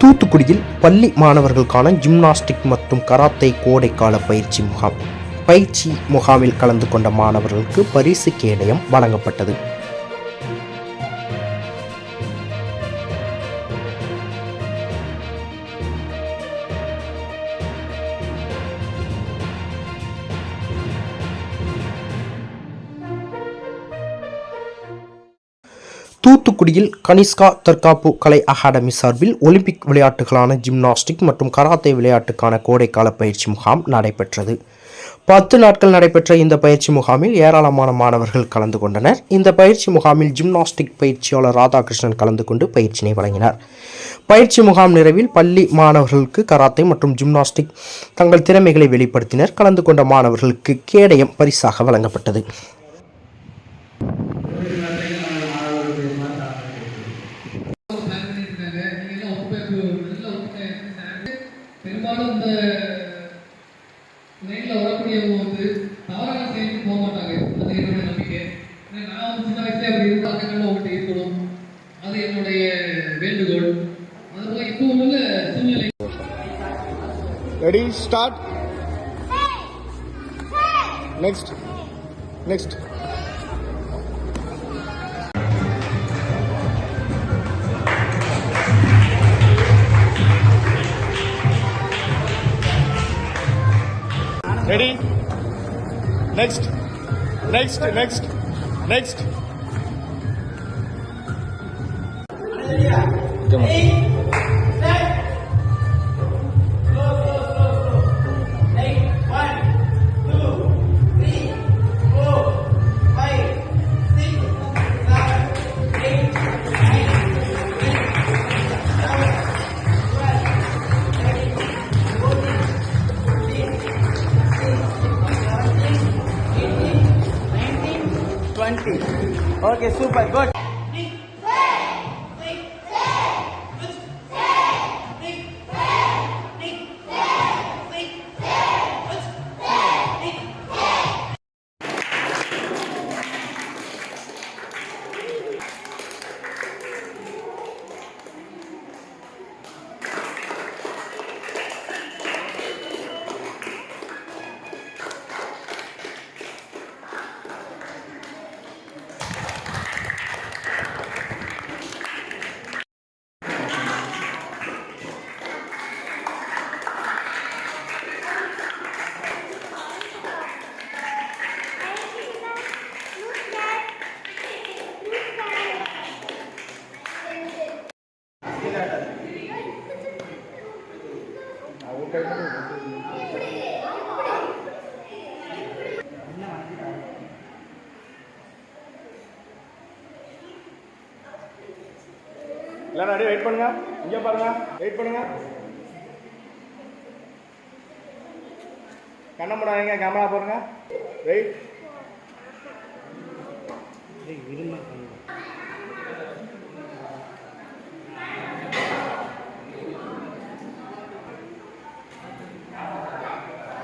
தூத்துக்குடியில் பள்ளி மாணவர்களுக்கான ஜிம்னாஸ்டிக் மற்றும் கராத்தே கோடைக்கால பயிற்சி முகாம். பயிற்சி முகாமில் கலந்து கொண்ட மாணவர்களுக்கு பரிசு கேடயம் வழங்கப்பட்டது. தூத்துக்குடியில் கனிஷ்கா தற்காப்பு கலை அகாடமி சார்பில் ஒலிம்பிக் விளையாட்டுகளான ஜிம்னாஸ்டிக் மற்றும் கராத்தே விளையாட்டுக்கான கோடைக்கால பயிற்சி முகாம் நடைபெற்றது. பத்து நாட்கள் நடைபெற்ற இந்த பயிற்சி முகாமில் ஏராளமான மாணவர்கள் கலந்து கொண்டனர். இந்த பயிற்சி முகாமில் ஜிம்னாஸ்டிக் பயிற்சியாளர் ராதாகிருஷ்ணன் கலந்து கொண்டு பயிற்சியினை வழங்கினார். பயிற்சி முகாம் நிறைவில் பள்ளி மாணவர்களுக்கு கராத்தே மற்றும் ஜிம்னாஸ்டிக் தங்கள் திறமைகளை வெளிப்படுத்தினர். கலந்து கொண்ட மாணவர்களுக்கு கேடயம் பரிசாக வழங்கப்பட்டது. பெரும்பாலும் இந்த லைன்ல வரக்கூடியவங்க வந்து தவறான செயலுக்கு போக மாட்டாங்க. அது என்னோட நம்பிக்கை. நான் வந்து சின்ன வயசுல அப்படி இருந்த பழக்கங்கள் உங்கள்கிட்ட இருக்கணும். அது என்னுடைய வேண்டுகோள். அதுபோல இப்போ உள்ள சூழ்நிலை. Ready, start. Next. Next. Ready next next next next Okay, super. Good. எல்லாரும் அப்படியே வெயிட் பண்ணுங்க. இங்க பாருங்க. வெயிட் பண்ணுங்க. கண்ண மூடாதீங்க கேமரா பாருங்க வெயிட்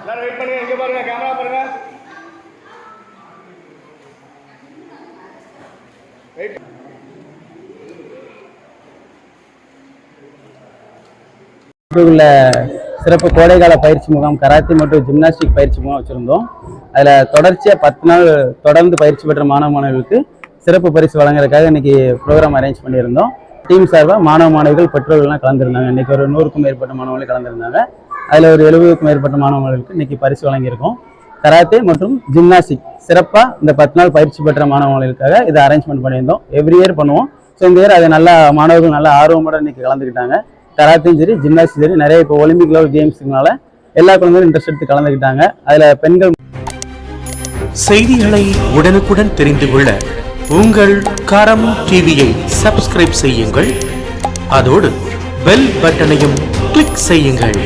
எல்லாரும் வெயிட் பண்ணுங்க. இங்க பாருங்க கேமரா பாருங்க வெயிட் உள்ள சிறப்பு கோடைக்கால பயிற்சி முகாம் கராத்தே மற்றும் ஜிம்னாஸ்டிக் பயிற்சி முகாம் வச்சுருந்தோம். அதில் தொடர்ச்சியாக பத்து நாள் தொடர்ந்து பயிற்சி பெற்ற மாணவ மாணவிகளுக்கு சிறப்பு பரிசு வழங்குறதுக்காக இன்றைக்கி ப்ரோக்ராம் அரேஞ்ச் பண்ணியிருந்தோம். டீம் சார்பாக மாணவ மாணவிகள் பெற்றோர்கள்லாம் கலந்துருந்தாங்க. இன்றைக்கி ஒரு நூறுக்கும் மேற்பட்ட மாணவர்கள் கலந்துருந்தாங்க. அதில் ஒரு எழுபதுக்கும் மேற்பட்ட மாணவர்களுக்கு இன்றைக்கி பரிசு வழங்கியிருக்கோம். கராத்தே மற்றும் ஜிம்னாஸ்டிக் சிறப்பாக இந்த பத்து நாள் பயிற்சி பெற்ற மாணவர்களுக்காக இதை அரேஞ்ச்மெண்ட் பண்ணியிருந்தோம். எவ்ரி இயர் பண்ணுவோம். ஸோ இந்த இயர் அதை நல்லா மாணவர்கள் நல்லா ஆர்வமோட இன்றைக்கி கலந்துக்கிட்டாங்க. கராத்தையும் சரி ஜிம்னாஸ்டிக் சரி நிறைய இப்போ ஒலிம்பிக் லெவல் கேம்ஸுனால எல்லா குழந்தைகளும் இன்ட்ரெஸ்ட் எடுத்து கலந்துக்கிட்டாங்க அதில் பெண்கள் செய்திகளை உடனுக்குடன் தெரிந்து கொள்ள உங்கள் கரம் டிவியை சப்ஸ்கிரைப் செய்யுங்கள். அதோடு பெல் பட்டனையும் கிளிக் செய்யுங்கள்.